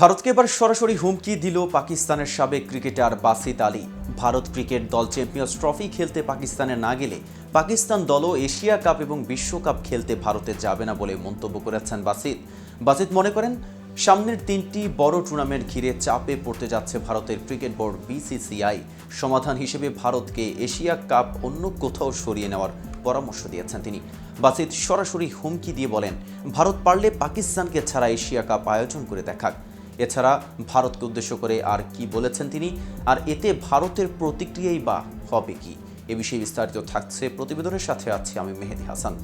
ভারতকে এবার সরাসরি হুমকি দিল পাকিস্তানের সাবেক ক্রিকেটার বাসিত আলী। ভারত ক্রিকেট দল চ্যাম্পিয়ন্স ট্রফি খেলতে পাকিস্তানে না গেলে পাকিস্তান দলও এশিয়া কাপ এবং বিশ্বকাপ খেলতে ভারতে যাবে না বলে মন্তব্য করেছেন বাসিত। বাসিত মনে করেন, সামনের তিনটি বড় টুর্নামেন্ট ঘিরে চাপে পড়তে যাচ্ছে ভারতের ক্রিকেট বোর্ড বিসিসিআই। সমাধান হিসেবে ভারতকে এশিয়া কাপ অন্য কোথাও সরিয়ে নেওয়ার পরামর্শ দিয়েছেন তিনি। বাসিত সরাসরি হুমকি দিয়ে বলেন, ভারত পারলে পাকিস্তানকে ছাড়া এশিয়া কাপ আয়োজন করে দেখাক। এছাড়া ভারতকে উদ্দেশ্য করে আর কি বলেছেন তিনি? আর এতে ভারতের প্রতিক্রিয়াই বা হবে কি? এ বিষয়ে বিস্তারিত থাকছে প্রতিবেদনের সাথে আছি আমি মেহেদি হাসান।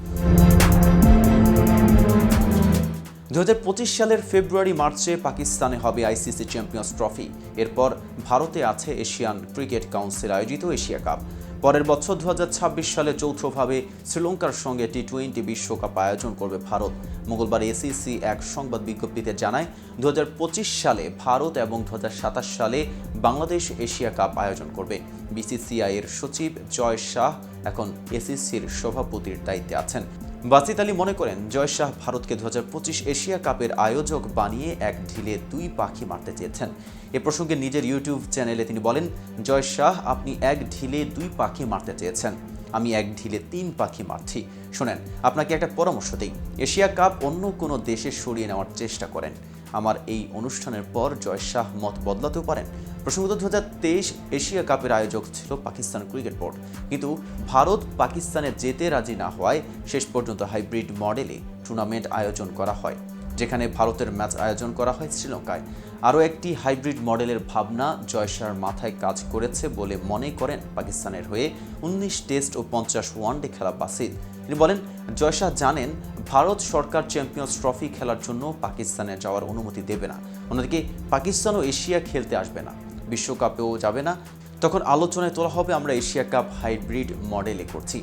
দু হাজার পঁচিশ সালের ফেব্রুয়ারি, মার্চে পাকিস্তানে হবে আইসিসি চ্যাম্পিয়ন্স ট্রফি। এরপর ভারতে আছে এশিয়ান ক্রিকেট কাউন্সিল, আয়োজিত এশিয়া কাপ। পরের বছর দু হাজার ছাব্বিশ সালে যৌথভাবে শ্রীলঙ্কার সঙ্গে টি টোয়েন্টি বিশ্বকাপ আয়োজন করবে ভারত। মঙ্গলবার এসিসি এক সংবাদ বিজ্ঞপ্তিতে জানায় দু হাজার পঁচিশ সালে ভারত এবং দু হাজার সাতাশ সালে বাংলাদেশ এশিয়া কাপ আয়োজন করবে। বিসিসিআই এর সচিব জয় শাহ এখন এসিসির সভাপতির দায়িত্বে আছেন। বাসিত আলী মনে করেন, জয় শাহ ভারতকে দুহাজার পঁচিশ এশিয়া কাপের আয়োজক বানিয়ে এক ঢিলে দুই পাখি মারতে চেয়েছেন। এ প্রসঙ্গে নিজের ইউটিউব চ্যানেলে তিনি বলেন, জয় শাহ, আপনি এক ঢিলে দুই পাখি মারতে চেয়েছেন। আমি এক ঢিলে তিন পাখি মারছি। শোনেন, আপনাকে একটা পরামর্শ দিই। এশিয়া কাপ অন্য কোনো দেশে সরিয়ে নেওয়ার চেষ্টা করেন। আমার এই অনুষ্ঠানের পর জয় শাহ মত বদলাতেও পারেন। প্রসঙ্গত দু হাজার তেইশ এশিয়া কাপের আয়োজক ছিল পাকিস্তান ক্রিকেট বোর্ড। কিন্তু ভারত পাকিস্তানে যেতে রাজি না হওয়ায় শেষ পর্যন্ত হাইব্রিড মডেলে টুর্নামেন্ট আয়োজন করা হয়, যেখানে ভারতের ম্যাচ আয়োজন করা হয় শ্রীলঙ্কায়। আরও একটি হাইব্রিড মডেলের ভাবনা জয়শার মাথায় কাজ করেছে বলে মনে করেন পাকিস্তানের হয়ে উনিশ টেস্ট ও পঞ্চাশ ওয়ানডে খেলা বাসিদ। তিনি বলেন জয়শাহ জানেন, ভারত সরকার চ্যাম্পিয়ন্স ট্রফি খেলার জন্য পাকিস্তানে যাওয়ার অনুমতি দেবে না। অন্যদিকে পাকিস্তানও এশিয়া খেলতে আসবে না। বিশ্বকাপেও যাবে না। তখন আলোচনায় তোলা হবে আমরা এশিয়া কাপ হাইব্রিড মডেলে করছি।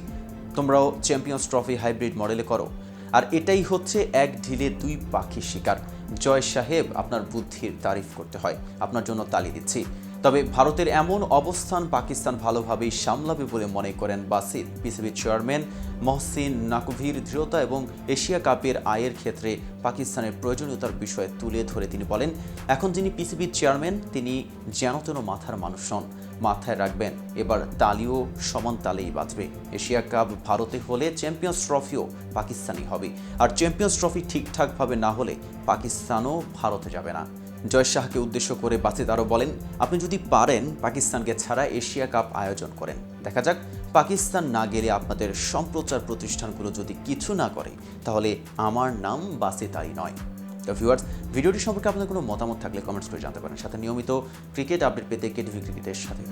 তোমরাও চ্যাম্পিয়ন্স ট্রফি হাইব্রিড মডেলে করো। আর এটাই হচ্ছে এক ঢিলে দুই পাখি শিকার। জয় সাহেব, আপনার বুদ্ধির তারিফ করতে হয়। আপনার জন্য তালি দিচ্ছি। তবে ভারতের এমন অবস্থান পাকিস্তান ভালোভাবেই সামলাবে বলে মনে করেন বাসিদ। পিসিবি চেয়ারম্যান মহসিন নাকভির দৃঢ়তা এবং এশিয়া কাপের আয়ের ক্ষেত্রে পাকিস্তানের প্রয়োজনীয়তার বিষয়ে তুলে ধরে তিনি বলেন, এখন যিনি পিসিবির চেয়ারম্যান, তিনি যেন তেন মাথার মানুষ নন মাথায় রাখবেন, এবার তালিও সমান তালেই বাঁচবে এশিয়া কাপ ভারতে হলে চ্যাম্পিয়ন্স ট্রফিও পাকিস্তানি হবে। আর চ্যাম্পিয়ন্স ট্রফি ঠিকঠাকভাবে না হলে পাকিস্তানও ভারতে যাবে না। জয় শাহকে উদ্দেশ্য করে বাসিত আরও বলেন, আপনি যদি পারেন, পাকিস্তানকে ছাড়া এশিয়া কাপ আয়োজন করেন। দেখা যাক, পাকিস্তান না গেলে আপনাদের সম্প্রচার প্রতিষ্ঠানগুলো যদি কিছু না করে, তাহলে আমার নাম বাসে আলী নয়। তো ভিউয়ার্স ভিডিওটি সম্পর্কে আপনার কোনো মতামত থাকলে কমেন্টস করে জানতে পারেন। সাথে নিয়মিত ক্রিকেট আপডেট পেতে কেটিভি ক্রিকেটের সাথে।